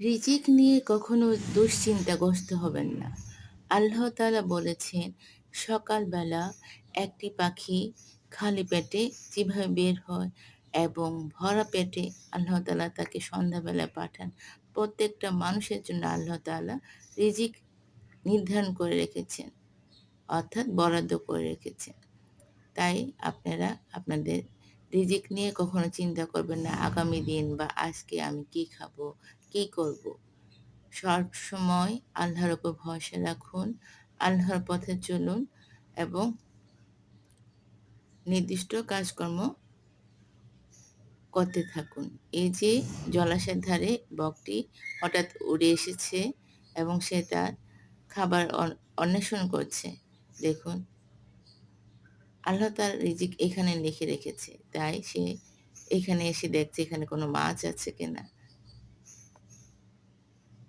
রিজিক নিয়ে কখনো দুশ্চিন্তাগ্রস্ত হবেন না। আল্লাহ তালা বলেছেন, সকালবেলা একটি পাখি খালি পেটে যেভাবে বের হয় এবং ভরা পেটে আল্লাহ তালা তাকে সন্ধ্যাবেলায় পাঠান। প্রত্যেকটা মানুষের জন্য আল্লাহ তাআলা রিজিক নির্ধারণ করে রেখেছেন। অর্থাৎ বরাদ্দ করে রেখেছেন। তাই আপনারা আপনাদের রিজিক নিয়ে কখনো চিন্তা করবেন না আগামী দিন বা আজকে আমি কি খাব, কি করব। সব সময় আল্লাহর উপর ভরসা রাখুন, আল্লাহর পথে চলুন এবং নির্দিষ্ট কাজকর্ম করতে থাকুন। এই যে জলাশয়ের ধারে বকটি হঠাৎ উড়ে এসেছে এবং সে তার খাবার অন্বেষণ করছে। দেখুন আল্লাহ তার রিজিক এখানে লিখে রেখেছে। তাই সে এখানে এসে দেখছে এখানে কোনো মাছ আছে কিনা।